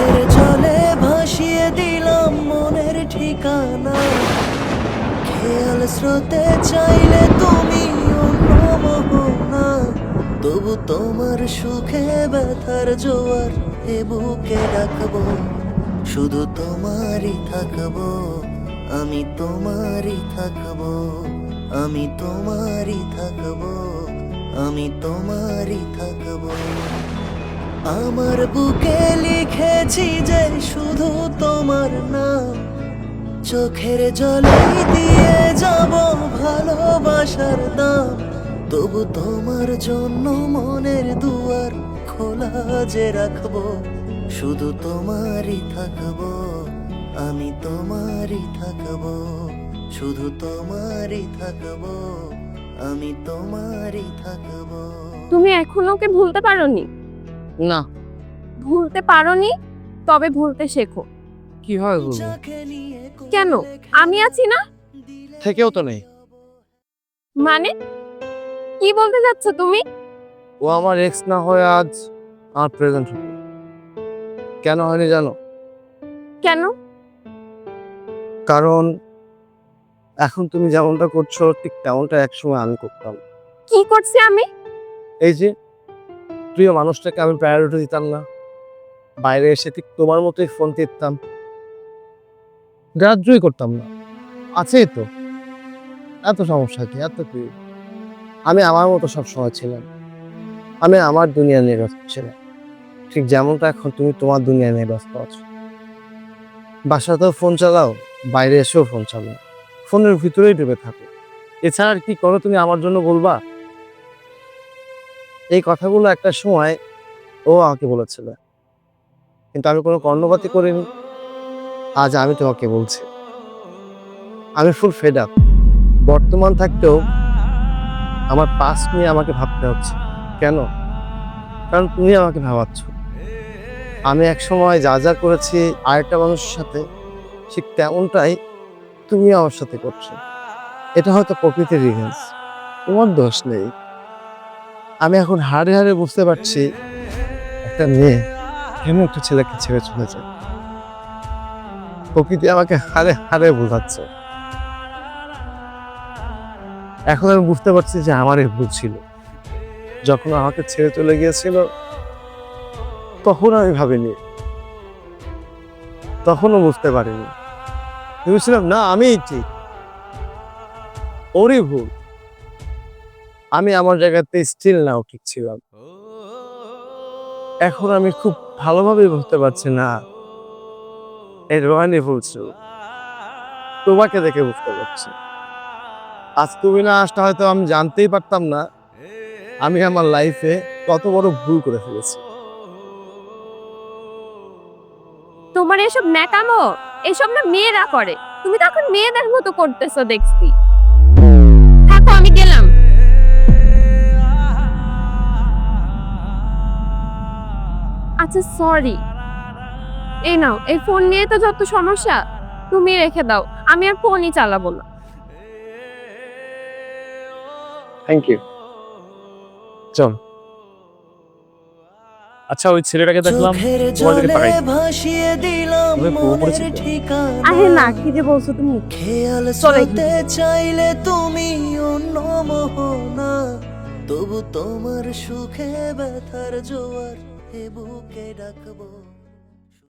চোখের জলে ভাসিয়ে দিলাম মনের ঠিকানা। খেয়াল স্রোতে চাইলে তুমি মোহনা। তবু তোমার সুখে ব্যথার জোয়ার এ বুকে রাখব শুধু তোমারই থাকব, আমি তোমারই থাকব, আমি তোমারই থাকব, আমি তোমারই থাকব। আমার বুকে লিখেছি যে শুধু তোমার নাম চোখের জলে দিয়ে যাব ভালোবাসার দাম। তবু তোমার জন্য মনের দুয়ার খোলা যে রাখব শুধু তোমারই থাকব আমি তোমারই থাকব শুধু তোমারই থাকব আমি তোমারই থাকব। তুমি এখনও ওকে ভুলতে পারোনি? না। ভুলতে পারোনি? তবে ভুলতে শেখো। কি হয় বলব কেন? আমি আছি না? থেকেও তো নেই। মানে? কি বলতে যাচ্ছ তুমি? ও আমার এক্স না হয়ে আজ আমার প্রেজেন্ট কেন হয়নি জানো? কেন? কারণ এখন তুমি যেমনটা করছ ঠিক তেমনটা একসময় আমি করতাম। কি করছি আমি? এই যে প্রিয় মানুষটাকে আমি প্রায়োরিটি দিতাম না। বাইরে এসে ঠিক তোমার মতোই ফোন টিপতাম। গ্রাহ্যই করতাম না। আছেই তো। এত সমস্যা কি? এত কি? আমি আমার মতো সব সময় ছিলাম। আমি আমার দুনিয়া নিয়ে ব্যস্ত ছিলাম। ঠিক যেমনটা এখন তুমি তোমার দুনিয়া নিয়ে ব্যস্ত আছো। বাসাতেও ফোন চালাও, বাইরে এসেও ফোন চালাও। ফোনের ভিতরেই ডুবে থাকো। এছাড়া কি করো তুমি আমার জন্য বলবা? এই কথাগুলো একটা সময় ও আমাকে বলেছিল। কিন্তু আমি কোনো কর্ণপাতি করিনি। আজ আমি তোমাকে বলছি। আমি ফুল ফেড আপ বর্তমান থাকতেও আমার পাস নিয়ে আমাকে ভাবতে হচ্ছে। কেন? কারণ তুমি আমাকে ভাবাচ্ছ। আমি এক সময় যা যা করেছি আরেকটা মানুষের সাথে, ঠিক তেমনটাই তুমি আমার সাথে করছ। এটা হয়তো প্রকৃতির রিভেন্স তোমার দোষ নেই। আমি এখন হাড়ে হাড়ে বুঝতে পারছি একটা মেয়ে। কেন একটা ছেলেকে ছেড়ে চলে যায়। প্রকৃতি আমাকে হারে হারে বোঝাচ্ছে। এখন আমি বুঝতে পারছি যে আমারই ভুল ছিল। যখন আমাকে ছেড়ে চলে গিয়েছিল, তখন আমি ভাবিনি। তখনও বুঝতে পারিনি। ভেবেছিলাম, না, আমিই ঠিক। ওরই ভুল। আমি আমার জায়গাতে স্টিল নাও ঠিক ছিলাম। এখন আমি খুব ভালোভাবে বুঝতে পারছি না। এই রোহানি বলছো, তোমাকে দেখে বুঝতে পারছি। আজ তুমি না আসটা হয়তো আমি জানতেই পারতাম না, আমি আমার লাইফে কত বড় ভুল করে ফেলেছি। তোমার এসব ন্যাকামো, এসব না মেয়েরা করে। তুমি তো এখন মেয়েদের মতো করতেছো দেখছি। আচ্ছা সরি এই নাও এই ফোন নিয়ে তো যত সমস্যা তুমি রেখে দাও আমি আর ফোনই চালাবো না। থ্যাংক ইউ চল। আচ্ছা ওই ছেলেটাকে দেখলাম তোমার দিকে তাকাই। আরে না কি যে বলছো তুমি? খেয়াল চলে। স্রোতে চাইলে তুমি অন্য মোহনা তবু তোমার সুখে ব্যথার জোয়ার এ বুকে ডাকবো